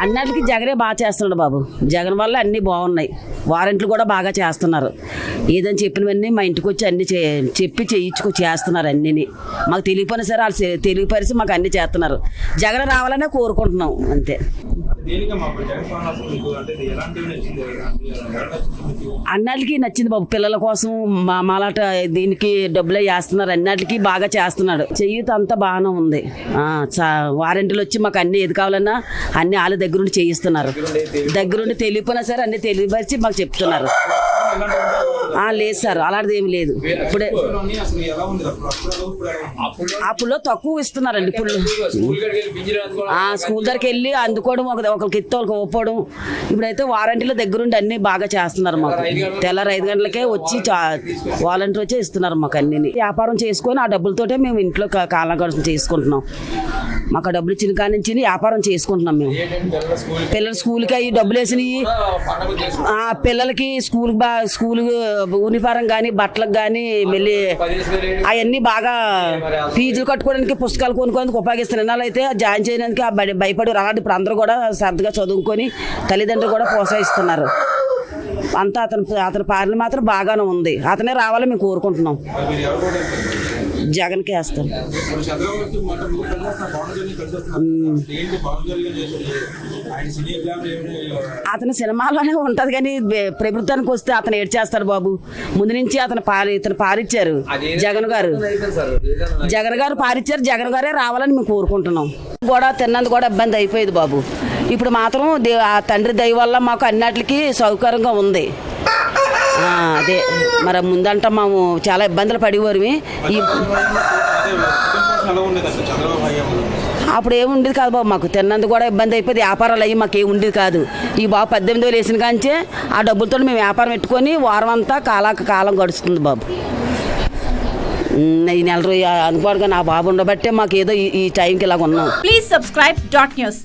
అన్నిటికీ జగనే బాగా చేస్తున్నాడు బాబు. జగన్ వల్ల అన్నీ బాగున్నాయి. వారంట్లు కూడా బాగా చేస్తున్నారు. ఏదని చెప్పినవన్నీ మా ఇంటికి వచ్చి అన్ని చే చెప్పి చేయించుకు చేస్తున్నారు అన్నీ మాకు తెలియపోయినా సరే వాళ్ళు తెలియపరిచి మాకు అన్ని చేస్తున్నారు. జగన్ రావాలనే కోరుకుంటున్నాం. అంతే. ఎలాంటివి నచ్చింది? అన్నిటికీ బాబు. పిల్లల కోసం మా మాలాట దీనికి డబ్బులే చేస్తున్నారు. అన్నిటికీ బాగా చేస్తున్నాడు. చెయ్యిత అంతా బాగానే ఉంది. వారంటీలు వచ్చి మాకు అన్ని ఏది కావాలన్నా అన్ని వాళ్ళ దగ్గరుండి చేయిస్తున్నారు. దగ్గరుండి తెలియపోయినా సరే అన్ని తెలియపరిచి మాకు చెప్తున్నారు. లేదు సార్ అలాంటిది ఏమి లేదు. ఇప్పుడే అప్పుల్లో అప్పుడు తక్కువ ఇస్తున్నారండి ఇప్పుడు స్కూల్ దగ్గరికి వెళ్ళి అందుకోవడం ఒక ఒకరికి ఎత్తి ఒకరికి ఒప్పడం ఇప్పుడైతే వారంటీలో దగ్గరుండి అన్ని బాగా చేస్తున్నారు మాకు. తెల్లారి ఐదు గంటలకే వచ్చి వాలంటీర్ వచ్చి ఇస్తున్నారు మాకు అన్ని వ్యాపారం చేసుకొని ఆ డబ్బులతోటే మేము ఇంట్లో కాలం గడుపు చేసుకుంటున్నాం. మాకు ఆ డబ్బులు ఇచ్చిన కాడి నుంచి వ్యాపారం చేసుకుంటున్నాం మేము. పిల్లలు స్కూల్కి అవి డబ్బులు వేసినవి పిల్లలకి స్కూల్ బా స్కూల్ యూనిఫారం కానీ బట్టలకు కానీ మళ్ళీ అవన్నీ బాగా ఫీజులు కట్టుకోవడానికి పుస్తకాలు కొనుక్కోవడానికి ఉపయోగిస్తున్నారు. ఇన్నాళ్ళు అయితే జాయిన్ చేయడానికి భయపడి అలాంటి ఇప్పుడు అందరూ కూడా శ్రద్ధగా చదువుకొని తల్లిదండ్రులు కూడా ప్రోత్సహిస్తున్నారు. అంతా అతను అతని పాలన మాత్రం బాగానే ఉంది. అతనే రావాలని మేము కోరుకుంటున్నాం. మీరు ఎవరు వేస్తారు? వేస్తాం. అతని సినిమాలోనే ఉంటుంది కానీ ప్రభుత్వానికి వస్తే అతను ఏడ్చేస్తాడు బాబు. ముందు నుంచి అతను పాలి ఇతను పారిచ్చారు జగన్ గారు. జగన్ గారు పారిచ్చారు జగన్ గారే రావాలని మేము కోరుకుంటున్నాం. కూడా తిన్నందుకు కూడా ఇబ్బంది అయిపోయేది బాబు. ఇప్పుడు మాత్రం ఆ తండ్రి దయ వల్ల మాకు అన్నిటికీ సౌకర్యంగా ఉంది. అదే. మరి ముందంట మేము చాలా ఇబ్బందులు పడేవారు ఈ అప్పుడు ఏమి కాదు బాబు మాకు తిన్నందుకు కూడా ఇబ్బంది అయిపోయింది. వ్యాపారాలు అయ్యి మాకు ఏముండేది ఉండేది కాదు. ఈ బాబు పద్దెనిమిది వేలు వేసిన కాంచే ఆ డబ్బులతో మేము వ్యాపారం పెట్టుకొని వారం అంతా కాలాక కాలం గడుస్తుంది బాబు. ఈ నెల రోజు అనుకోడుగా నా బాబు ఉండబట్టే మాకు ఏదో ఈ- టైంకి ఇలాగ ఉన్నాం. Please subscribe dot news